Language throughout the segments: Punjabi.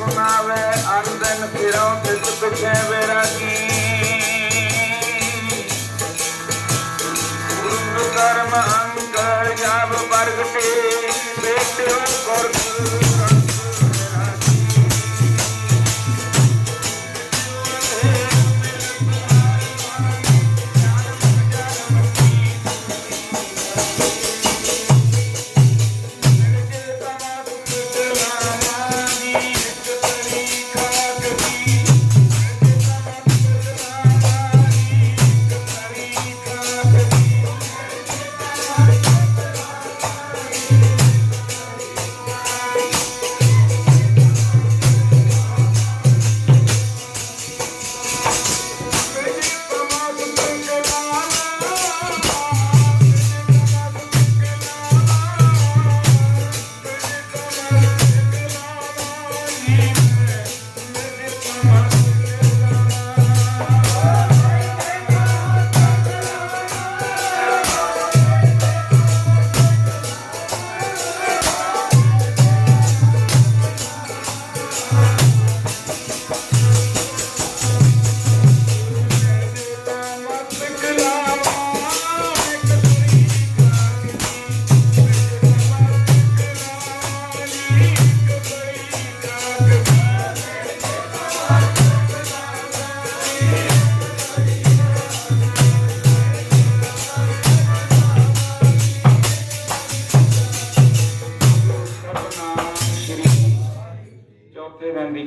ਸੁਣਾਵੇ ਅੰਦਨ ਫਿਰੋਂ ਕਿਸ ਪਿਛੇ ਬੈਰਾਗੀ ਗੁਰੂ ਕਰਮ ਅੰਕਰ ਜਬ ਪ੍ਰਗਟੇ ਬੇਟਿਓ ਗੁਰ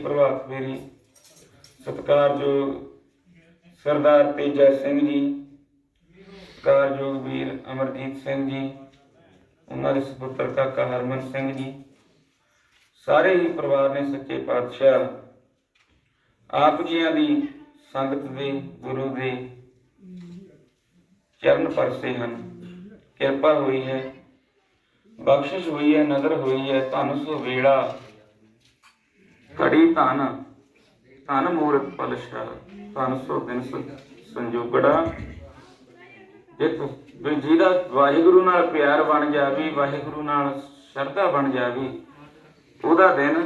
ਪ੍ਰਭਾਤ ਫੇਰੀ। ਸਤਿਕਾਰਯੋਗ ਸਰਦਾਰ ਤੇਜਾ ਸਿੰਘ ਜੀ ਸਤਿਕਾਰਯੋਗ ਵੀਰ ਅਮਰਜੀਤ ਸਿੰਘ ਜੀ, ਉਹਨਾਂ ਦੇ ਸੁਪੁੱਤਰ ਕਾਕਾ ਹਰਮਨ ਸਿੰਘ ਜੀ, ਸਾਰੇ ਹੀ ਪਰਿਵਾਰ ਨੇ ਸੱਚੇ ਪਾਤਸ਼ਾਹ ਆਪ ਜੀਆਂ ਦੀ ਸੰਗਤ ਦੇ, ਗੁਰੂ ਦੇ ਚਰਨ ਪਰਸੇ ਹਨ। ਕਿਰਪਾ ਹੋਈ ਹੈ, ਬਖਸ਼ਿਸ਼ ਹੋਈ ਹੈ ਨਜ਼ਰ ਹੋਈ ਹੈ, ਧੰਨ ਸੋ ਵੇੜਾ ਘੜੀ ਧਨ ਧਨ ਮੂਰਤ ਪਲਸ਼ਾ ਧਨ ਸੋ ਦਿਨ ਸੰਜੋਗੜਾ। ਜਿਤ ਜਿਹਦਾ ਵਾਹਿਗੁਰੂ ਨਾਲ ਪਿਆਰ ਬਣ ਜਾਵੇ, ਵਾਹਿਗੁਰੂ ਨਾਲ ਸ਼ਰਧਾ ਬਣ ਜਾਵੇ, ਉਹਦਾ ਦਿਨ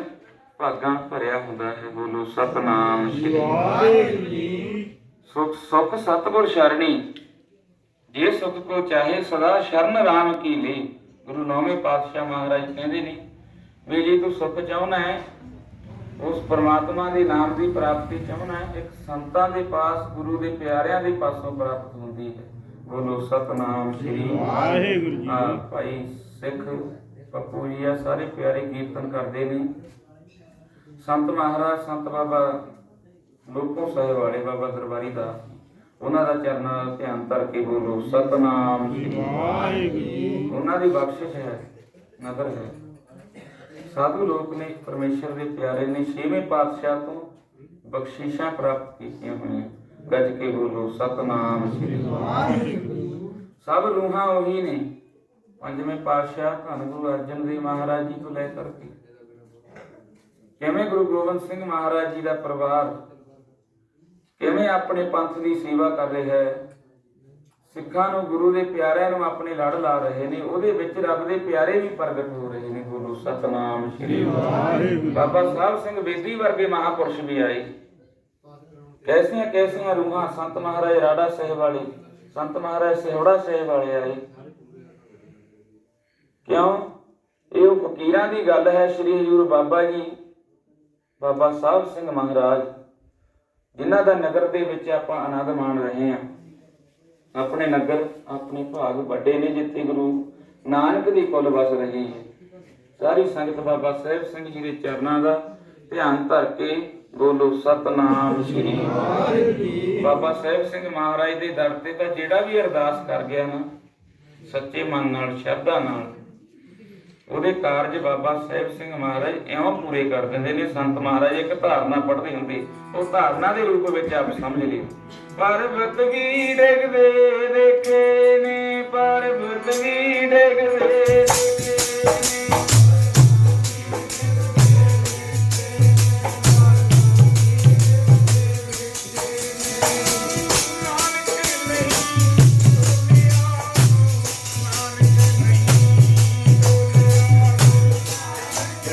ਭਾਗਾਂ ਭਰਿਆ ਹੁੰਦਾ ਹੈ। ਬੋਲੋ, ਸਤਨਾਮ ਸ਼੍ਰੀ ਸੁਖ ਸੁਖ ਸਤਗੁਰ ਸ਼ਰਣੀ, ਜੇ ਸੁਖ ਕੋ ਚਾਹੇ ਸਦਾ ਸ਼ਰਨ ਰਾਮ ਕੀ ਲਈ ਗੁਰੂ ਨੌਵੇਂ ਪਾਤਸ਼ਾਹ ਮਹਾਰਾਜ ਕਹਿੰਦੇ ਨੇ, ਵੀ ਜੇ ਤੂੰ ਸੁਖ ਚਾਹਣਾ ਹੈ ਉਸ ਪ੍ਰਮਾਤਮਾ ਦੇ ਨਾਮ ਦੀ ਪ੍ਰਾਪਤੀ ਚਾਹਣਾ ਇੱਕ ਸੰਤਾਂ ਦੇ ਪਾਸ ਗੁਰੂ ਦੇ ਪਿਆਰਿਆਂ ਦੇ ਪਾਸੋਂ ਪ੍ਰਾਪਤ ਹੁੰਦੀ ਹੈ। ਬੋਲੋ ਸਤਨਾਮ ਸ੍ਰੀ ਵਾਹਿਗੁਰੂ ਜੀ। ਭਾਈ ਸਿੱਖ ਪੱਪੂ ਜੀ ਆ ਸਾਰੇ ਪਿਆਰੇ ਕੀਰਤਨ ਕਰਦੇ ਨੇ। ਸੰਤ ਮਹਾਰਾਜ ਸੰਤ ਬਾਬਾ ਲੋਕੋ ਸਾਹਿਬ ਵਾਲੇ ਬਾਬਾ ਦਰਬਾਰੀ ਜੀ, ਉਹਨਾਂ ਦਾ ਚਰਨਾਂ ਦਾ ਧਿਆਨ ਧਰ ਕੇ ਬੋਲੋ ਸਤਨਾਮ ਸ੍ਰੀ ਵਾਹਿਗੁਰੂ ਉਹਨਾਂ ਦੀ ਬਖਸ਼ਿਸ਼ ਹੈ ਨਦਰ ਹੈ। ਸਾਧੂ ਲੋਕ ਨੇ ਪਰਮੇਸ਼ਰ ਦੇ ਪਿਆਰੇ ਨੇ ਛੇਵੇਂ ਪਾਤਸ਼ਾਹ ਤੋਂ ਬਖਸ਼ਿਸ਼ਾਂ ਪ੍ਰਾਪਤ ਕੀਤੀਆਂ ਹੋਈਆਂ। ਗੱਜ ਕੇ ਬੋਲੋ, ਸਤਨਾਮ ਸ੍ਰੀ ਸਭ ਰੂਹਾਂ ਉਹੀ ਨੇ। ਪੰਜਵੇਂ ਪਾਤਸ਼ਾਹ ਧੰਨ ਗੁਰੂ ਅਰਜਨ ਦੇਵ ਮਹਾਰਾਜ ਜੀ ਤੋਂ ਲੈ ਕਰਕੇ। ਕਿਵੇਂ ਗੁਰੂ ਗੋਬਿੰਦ ਸਿੰਘ ਮਹਾਰਾਜ ਜੀ ਦਾ ਪਰਿਵਾਰ, ਕਿਵੇਂ ਆਪਣੇ ਪੰਥ ਦੀ ਸੇਵਾ ਕਰ ਰਿਹਾ ਹੈ ਸਿੱਖਾਂ ਨੂੰ ਗੁਰੂ ਦੇ ਪਿਆਰਿਆਂ ਨੂੰ ਆਪਣੇ ਲੜ ਲਾ ਰਹੇ ਨੇ ਉਹਦੇ ਵਿੱਚ ਰੱਬ ਦੇ ਪਿਆਰੇ ਵੀ ਪ੍ਰਗਟ ਹੋ ਰਹੇ ਨੇ ਗੁਰੂ ਸਤਨਾਮ ਸ੍ਰੀ ਵਾਹਿਗੁਰੂ। ਬਾਬਾ ਸਾਹਿਬ ਸਿੰਘ ਬੇਦੀ ਵਰਗੇ ਮਹਾਪੁਰਸ਼ ਵੀ ਆਏ। ਕੈਸੀਆਂ ਕੈਸੀਆਂ ਰੂਹਾਂ ਸੰਤ ਮਹਾਰਾਜ ਰਾੜਾ ਸਾਹਿਬ ਵਾਲੇ ਸੰਤ ਮਹਾਰਾਜ ਸਿਹੋੜਾ ਸਾਹਿਬ ਵਾਲੇ ਆਏ। ਕਿਉਂ? ਇਹ ਉਹ ਫਕੀਰਾਂ ਦੀ ਗੱਲ ਹੈ ਸ੍ਰੀ ਹਜੂਰ ਬਾਬਾ ਜੀ ਬਾਬਾ ਸਾਹਿਬ ਸਿੰਘ ਮਹਾਰਾਜ ਜਿਨ੍ਹਾਂ ਦਾ ਨਗਰ ਦੇ ਵਿੱਚ ਆਪਾਂ ਆਨੰਦ ਮਾਣ ਰਹੇ ਹਾਂ। ਆਪਣੇ ਨਗਰ, ਆਪਣੇ ਭਾਗ ਵੱਡੇ ਨੇ ਜਿੱਥੇ ਗੁਰੂ ਨਾਨਕ ਦੀ ਕੁੱਲ ਵਸ ਰਹੀ ਹੈ ਸਾਰੀ ਸੰਗਤ ਬਾਬਾ ਸਾਹਿਬ ਸਿੰਘ ਜੀ ਦੇ ਚਰਨਾਂ ਦਾ ਧਿਆਨ ਧਰ ਕੇ ਬੋਲੋ, ਸਤਨਾਮ ਸ੍ਰੀ ਵਾਹਿਗੁਰੂ ਬਾਬਾ ਸਾਹਿਬ ਸਿੰਘ ਮਹਾਰਾਜ ਦੇ ਦਰ ਤੇ ਤਾਂ ਜਿਹੜਾ ਵੀ ਅਰਦਾਸ ਕਰ ਗਿਆ ਨਾ, ਸੱਚੇ ਮਨ ਨਾਲ, ਸ਼ਰਧਾ ਨਾਲ ਉਹਦੇ ਕਾਰਜ ਬਾਬਾ ਸਾਹਿਬ ਸਿੰਘ ਮਹਾਰਾਜ ਇਉਂ ਪੂਰੇ ਕਰ ਦਿੰਦੇ ਨੇ, ਸੰਤ ਮਹਾਰਾਜ ਇੱਕ ਧਾਰਨਾ ਪੜ੍ਹਦੇ ਹੁੰਦੇ। ਉਹ ਧਾਰਨਾ ਦੇ ਰੂਪ ਵਿੱਚ ਆਪ ਸਮਝ ਲਿਓ ਪਰਬਤ ਵੀ ਡਿੱਗਦੇ ਦੇਖੇ ਨੇ, ਪਰਬਤ ਵੀ ਡਿੱਗਦੇ ਦੇਖੇ ਨੇ।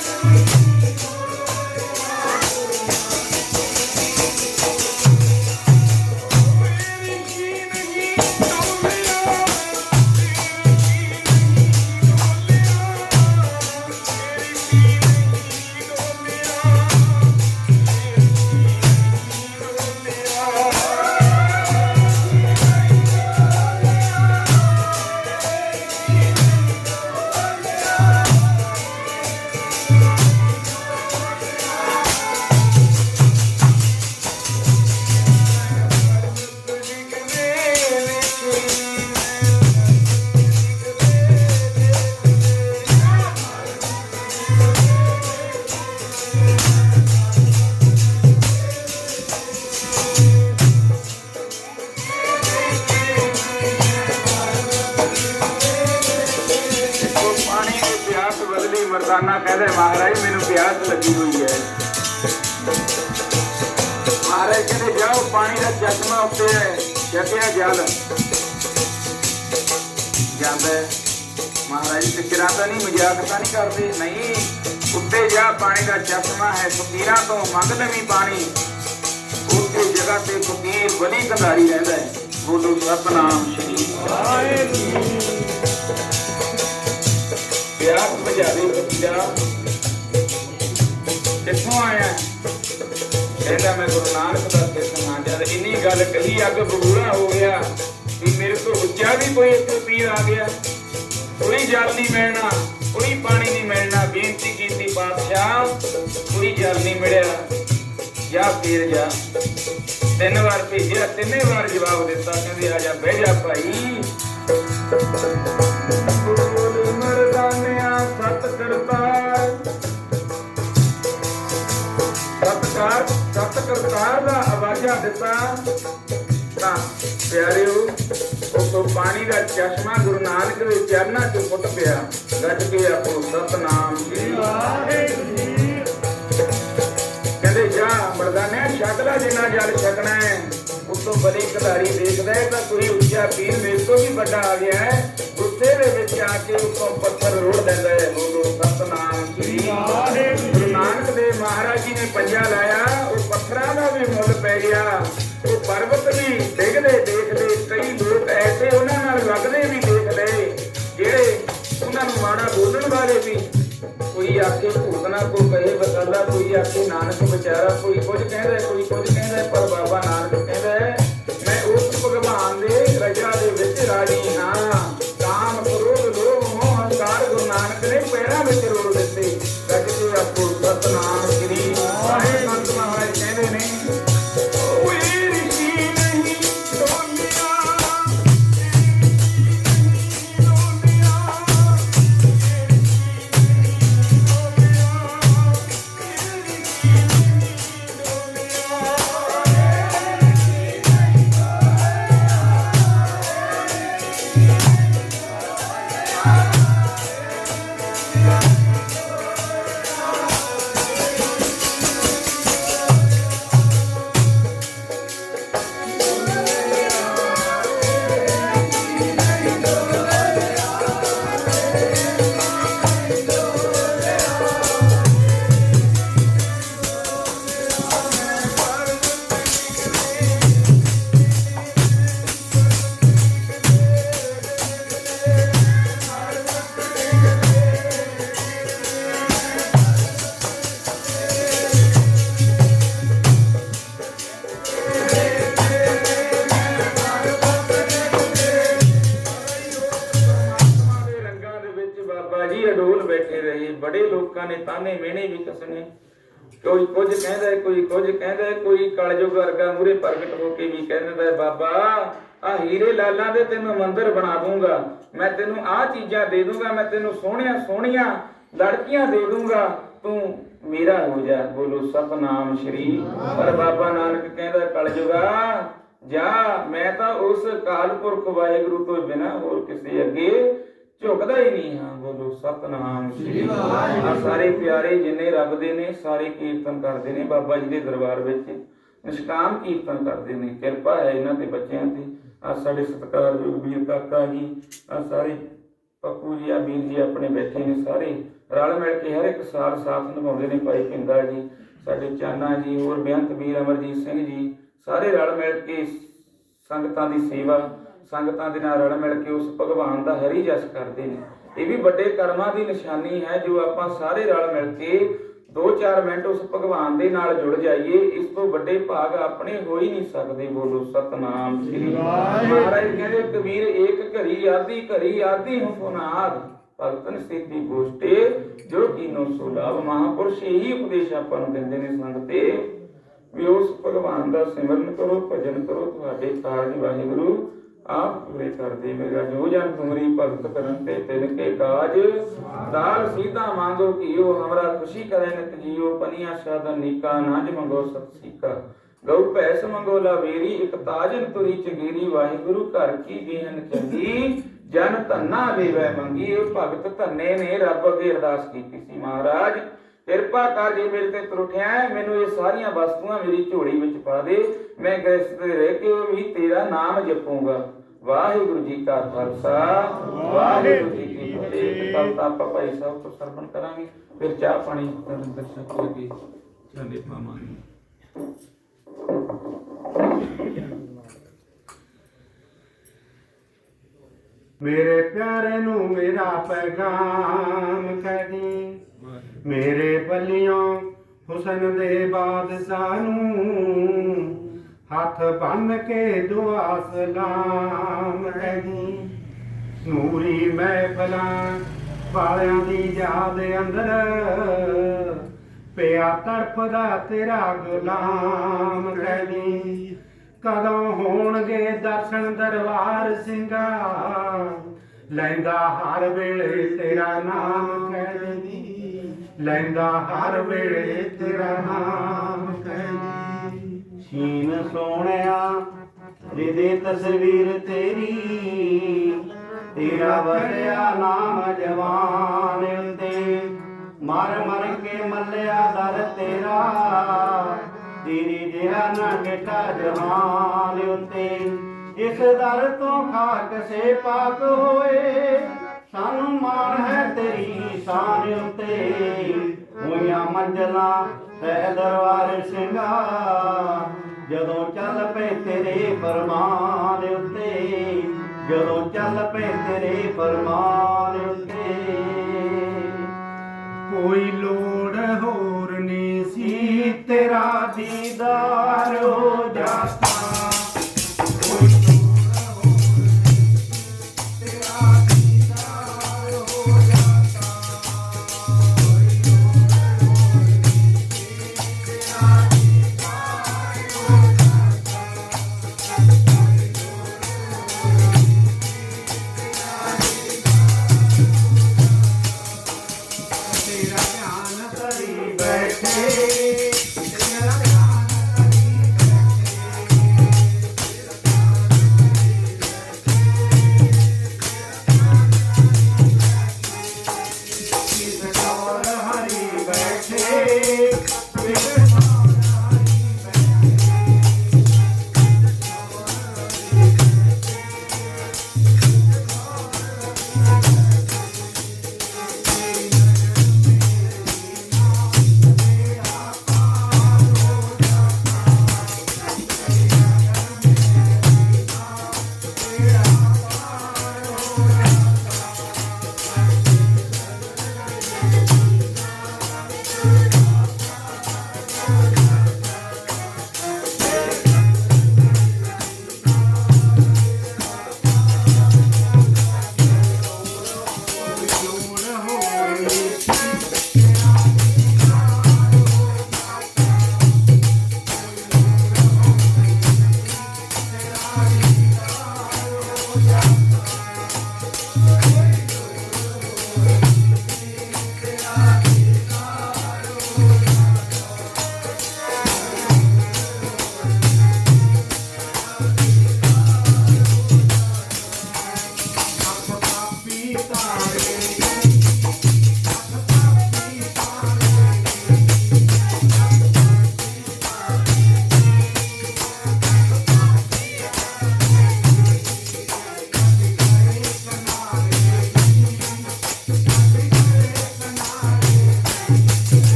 Yeah. ਮਹਾਰਾਜ ਫਿਕਰਾਂ ਤਾਂ ਨਹੀਂ, ਮਜ਼ਾਕ ਤਾਂ ਨਹੀਂ ਕਰਦੇ। ਨਹੀਂ, ਉੱਤੇ ਜਾ ਪਾਣੀ ਦਾ ਚਸ਼ਮਾ ਹੈ, ਫਕੀਰਾਂ ਤੋਂ ਮੰਗ ਲਵੀਂ ਪਾਣੀ। ਉੱਥੇ ਜਗ੍ਹਾ ਤੇ ਫਕੀਰ ਬਲੀ ਕੰਧਾਰੀ ਰਹਿੰਦਾ ਹੈ। ਬੋਲੋ ਸਤਨਾਮ ਸ਼੍ਰੀ ਪਿਆਸ ਬੁਝਾਵੇ ਫਕੀਰਾ ਕਿੱਥੋਂ ਆਇਆ ਕਹਿੰਦਾ ਮੈਂ ਗੁਰੂ ਨਾਨਕ ਦਾ ਸਿੱਖ ਹਾਂ। ਜਦ ਇੰਨੀ ਗੱਲ ਕਹੀ, ਅੱਗ ਬਬੂਲਾ ਹੋ ਗਿਆ ਵੀ ਮੇਰੇ ਤੋਂ ਉੱਚਾ ਵੀ ਕੋਈ ਇੱਥੇ ਪੀਰ ਆ ਗਿਆ। ਕੋਈ ਜਲ ਨਹੀਂ ਮਿਲਣਾ ਕੋਈ ਪਾਣੀ ਨਹੀਂ ਮਿਲਣਾ, ਬੇਨਤੀ ਕੀਤੀ ਪਾਤਸ਼ਾਹ ਕੋਈ ਜਲ ਨਹੀਂ ਮਿਲਿਆ। ਜਾ ਫੇਰ ਜਾ। ਤਿੰਨ ਵਾਰ ਭੇਜਿਆ, ਤਿੰਨੇ ਵਾਰ ਜਵਾਬ ਦਿੱਤਾ, ਕਹਿੰਦੇ ਆ ਜਾ ਬਹਿ ਜਾ ਭਾਈ। ਬੋਲ ਮਰਦਾਨਿਆ ਸਤ ਕਰਤਾਰ। ਸਤਕਾਰ, ਸਤ ਕਰਤਾਰ ਦਾ ਆਵਾਜ਼ਾ ਦਿੱਤਾ। ਤਾਂ ਪਿਆਰਿਓ ਉਹ ਪਾਣੀ ਦਾ ਚਸ਼ਮਾ ਗੁਰੂ ਨਾਨਕ ਦੇ ਚਰਨਾਂ 'ਚ ਫੁੱਟ ਪਿਆ। ਗੱਜ ਕੇ ਆਪੋ ਸਤਨਾਮ ਸ੍ਰੀ ਕਹਿੰਦੇ, ਜਾ, ਮਰਦਾਨਿਆ ਛਕਲਾ ਜਿੰਨਾ ਜਲ ਛਕਣਾ ਹੈ। ਉਤੋਂ ਬਲੀ ਕਧਾਰੀ ਦੇਖਦਾ ਹੈ ਤਾਂ ਕੋਈ ਉੱਚਾ ਪੀਰ ਮੇਰੇ ਤੋਂ ਵੀ ਵੱਡਾ ਆ ਗਿਆ ਹੈ। ਗੁੱਸੇ ਦੇ ਵਿੱਚ ਆ ਕੇ ਉਤੋਂ ਪੱਥਰ ਰੋੜ ਦਿੰਦਾ ਹੈ। ਬੋਲੋ, ਸਤਨਾਮ ਸ੍ਰੀ ਗੁਰੂ ਨਾਨਕ ਦੇਵ ਮਹਾਰਾਜ ਜੀ ਨੇ ਪੰਜਾ ਲਾਇਆ। ਉਹ ਪੱਥਰਾਂ ਦਾ ਵੀ ਮੁੱਲ ਪੈ ਗਿਆ। ਉਹ ਪਰਬਤ ਵੀ ਡਿੱਗਦੇ, ਦੇਖਦੇ ਕਈ ਆਖੇ ਨਾਨਕ ਵਿਚਾਰਾ ਕੋਈ ਕੁਝ ਕਹਿੰਦਾ ਨੇ ਤਾਨੇ ਮਿਹਣੇ ਵੀ ਕਸਨੇ। ਕੋਈ ਕੁਝ ਕਹਿੰਦਾ, ਕੋਈ ਕੁਝ ਕਹਿੰਦਾ, ਕੋਈ ਕਲਯੁਗ ਵਰਗਾ ਮੂਰੇ ਪ੍ਰਗਟ ਹੋ ਕੇ ਵੀ ਕਹਿੰਦਾ ਬਾਬਾ ਆ ਹੀਰੇ ਲਾਲਾਂ ਦੇ ਤੈਨੂੰ ਮੰਦਿਰ ਬਣਾ ਦੂੰਗਾ ਮੈਂ ਤੈਨੂੰ ਆ ਚੀਜ਼ਾਂ ਦੇ ਦੂੰਗਾ ਮੈਂ ਤੈਨੂੰ ਸੋਹਣੀਆਂ ਸੋਹਣੀਆਂ ਲੜਕੀਆਂ ਦੇ ਦੂੰਗਾ ਤੂੰ ਮੇਰਾ ਹੋ ਜਾ, ਬੋਲੋ ਸਤਨਾਮ ਸ਼੍ਰੀ ਪਰ ਬਾਬਾ ਨਾਨਕ ਕਹਿੰਦਾ, ਕਲਯੁਗਾ, ਜਾ, ਮੈਂ ਤਾਂ ਉਸ ਕਾਲਪੁਰਖ ਵਾਹਿਗੁਰੂ ਤੋਂ ਬਿਨਾ ਹੋਰ ਕਿਸੇ ਅੱਗੇ ਝੁਕਦਾ ਹੀ ਨਹੀਂ ਹਾਂ ਬੋਲੋ ਸਤਨਾਮ ਸ੍ਰੀ ਆ ਸਾਰੇ ਪਿਆਰੇ ਜਿੰਨੇ ਰੱਬ ਦੇ ਨੇ ਸਾਰੇ ਕੀਰਤਨ ਕਰਦੇ ਨੇ ਬਾਬਾ ਜੀ ਦੇ ਦਰਬਾਰ ਵਿੱਚ। ਨਿਸ਼ਕਾਮ ਕੀਰਤਨ ਕਰਦੇ ਨੇ ਕਿਰਪਾ ਹੈ ਇਹਨਾਂ ਤੇ ਬੱਚਿਆਂ ਤੇ। ਆ ਸਾਡੇ ਸਤਿਕਾਰਯੋਗ ਵੀਰ ਕਾਕਾ ਜੀ ਆ ਸਾਰੇ ਪੱਪੂ ਜੀ ਆ ਵੀਰ ਜੀ ਆਪਣੇ ਬੈਠੇ ਨੇ ਸਾਰੇ। ਰਲ ਮਿਲ ਕੇ ਹਰ ਇੱਕ ਸਾਲ ਸਾਥ ਨਿਭਾਉਂਦੇ ਨੇ ਭਾਈ ਪਿੰਦਾ ਜੀ ਸਾਡੇ ਚਾਨਾ ਜੀ ਹੋਰ ਬੇਅੰਤ ਵੀਰ ਅਮਰਜੀਤ ਸਿੰਘ ਜੀ ਸਾਰੇ ਰਲ ਮਿਲ ਕੇ ਸੰਗਤਾਂ ਦੀ ਸੇਵਾ ਸੰਗਤਾਂ ਦੇ ਨਾਲ ਰਲ ਮਿਲ ਕੇ ਉਸ ਭਗਵਾਨ ਦਾ ਹਰੀ ਜਸ ਕਰਦੇ ਨੇ। ਇਹ ਵੀ ਵੱਡੇ ਕਰਮਾਂ ਦੀ ਨਿਸ਼ਾਨੀ ਹੈ ਜੋ ਆਪਾਂ ਸਾਰੇ ਰਲ ਮਿਲ ਕੇ 2-4 ਮਿੰਟ ਉਸ ਭਗਵਾਨ ਦੇ ਨਾਲ ਜੁੜ ਜਾਈਏ ਇਸ ਤੋਂ ਵੱਡੇ ਭਾਗ ਆਪਣੇ ਹੋ ਹੀ ਨਹੀਂ ਸਕਦੇ। ਬੋਲੋ ਸਤਨਾਮ ਸ੍ਰੀ ਮਹਾਰਾਜ ਕਹਿੰਦੇ ਕਬੀਰ ਏਕ ਘਰੀ ਆਦੀ ਘਰੀ ਆਦੀ ਹੁ ਪੁਨਾਦ ਭਗਤਨ ਸਿੱਧੀ ਗੋਸ਼ਟੇ ਜੋ ਕੀਨੋ ਸੋ ਲਾਭ ਮਹਾਪੁਰਸ਼ ਇਹੀ ਉਪਦੇਸ਼ ਆਪਾਂ ਨੂੰ ਦਿੰਦੇ ਨੇ ਸੰਗਤੇ ਵੀ ਉਸ ਭਗਵਾਨ ਦਾ ਸਿਮਰਨ ਕਰੋ ਭਜਨ ਕਰੋ ਤੁਹਾਡੇ ਕਾਰਜ ਵਾਹਿਗੁਰੂ ਆਪ ਪੂਰੇ ਕਰ ਦੇਵੇਗਾ ਜੋ ਜਨ ਤੁਮਰੀ ਭਗਤ ਕਰਨ ਤੇ ਤਿਨ ਕੇ ਕਾਜ। ਦਾਲ ਸੀਤਾ ਮੰਗੋ ਕੀਓ, ਹਮਰਾ ਖੁਸ਼ੀ ਕਰੇ ਨਿਤ ਜੀਓ, ਪਨੀਆ ਸ਼ਾਦ ਨੀਕਾ, ਨਾਜ ਮੰਗੋ ਸਤ ਸੀਕਾ। ਗਉ ਭੈਸ ਮੰਗੋ ਲਾਵੇਰੀ, ਇਕ ਤਾਜਨ ਤੁਰੀ ਚਗੀਰੀ, ਵਾਹਿਗੁਰੂ ਘਰ ਕੀ ਗੇਹਨ ਚੰਗੀ। ਜਨ ਧੰਨਾ ਦੇਵੈ ਮੰਗੀ ਇਹ ਭਗਤ ਧੰਨੇ ਨੇ ਰੱਬ ਅੱਗੇ ਅਰਦਾਸ ਕੀਤੀ ਸੀ ਮਹਾਰਾਜ। ਕਿਰਪਾ ਕਰ ਜੇ ਮੇਰੇ ਤੇ ਤਰੁੱਠਿਆ ਮੈਨੂੰ ਇਹ ਸਾਰੀਆਂ ਵਸਤੂਆਂ ਮੇਰੀ ਝੋਲੀ ਵਿੱਚ ਪਾ ਦੇ। ਮੈਂ ਗ੍ਰਸਤ ਰਹਿ ਕੇ ਵੀ ਤੇਰਾ ਨਾਮ ਜਪੂੰਗਾ। ਵਾਹਿਗੁਰੂ ਜੀ ਕਾ ਖਾਲਸਾ ਵਾਹਿਗੁਰੂ ਜੀ ਕੀ ਫਤਿਹ। ਕੱਲ ਤਾਂ ਆਪਾਂ ਭਾਈ ਸਾਹਿਬ ਤੋਂ ਸਰਵਣ ਕਰਾਂਗੇ ਫਿਰ ਚਾਹ ਪਾਣੀ ਦਰਸ਼ਨ ਕਰਕੇ ਚਾਲੇ ਪਾਵਾਂਗੇ। ਮੇਰੇ ਪਿਆਰੇ ਨੂੰ ਮੇਰਾ ਪੈਗਾਮ ਕਹਦੀ ਮੇਰੇ ਬੱਲੀਆਂ ਹੁਸਨ ਦੇ ਬਾਦਸ਼ਾਹ ਨੂੰ ਹੱਥ ਬੰਨ ਕੇ ਦੁਆ ਸਲਾਮ ਕਹਦੀ ਨੂਰੀ ਮਹਿਫਲਾਂ ਵਾਲਿਆਂ ਦੀ ਯਾਦ ਅੰਦਰ। ਪਿਆ ਤੜਫਦਾ ਤੇਰਾ ਗੁਲਾਮ ਕਹਦੀ ਕਦੋਂ ਹੋਣਗੇ ਦਰਸ਼ਨ ਦਰਬਾਰ ਸਿੰਘਾ? ਲੈਂਦਾ ਹਰ ਵੇਲੇ ਤੇਰਾ ਨਾਮ ਕਹਿਦੀ ਲੈਂਦਾ ਹਰ ਵੇਲੇ ਤੇਰਾ ਨਾਮ ਸ਼ੀਨ ਸੋਹਣਿਆ ਦੇ ਤਸਵੀਰ ਤੇਰੀ। ਤੇਰਾ ਵਰਿਆ ਨਾਮ ਜਵਾਨ ਉੱਤੇ ਮਰ ਮਰ ਕੇ ਮੱਲਿਆ ਦਰ ਤੇਰਾ। ਤੇਰੀ ਜਿਹਾ ਨਾ ਕਿਟਾ ਜਹਾਨ ਉੱਤੇ, ਇਸ ਦਰ ਤੋਂ ਖਾਕ ਸੇ ਪਾਕ ਹੋਏ। ਸਾਨੂੰ ਮਾਣ ਹੈ ਤੇਰੀ ਸ਼ਾਨ ਉੱਤੇ। ਹੋਈਆਂ ਮੰਜ਼ਲਾਂ ਤੈ ਦਰਬਾਰ ਸਿੰਘਾ। ਜਦੋਂ ਚੱਲ ਪਏ ਤੇਰੇ ਫਰਮਾਨ ਉੱਤੇ, ਜਦੋਂ ਚੱਲ ਪਏ ਤੇਰੇ ਫਰਮਾਨ ਉੱਤੇ। ਕੋਈ ਲੋੜ ਹੋਰ ਨਹੀਂ ਸੀ ਤੇਰਾ ਦੀਦਾਰ ਹੋ ਜਾਤਾ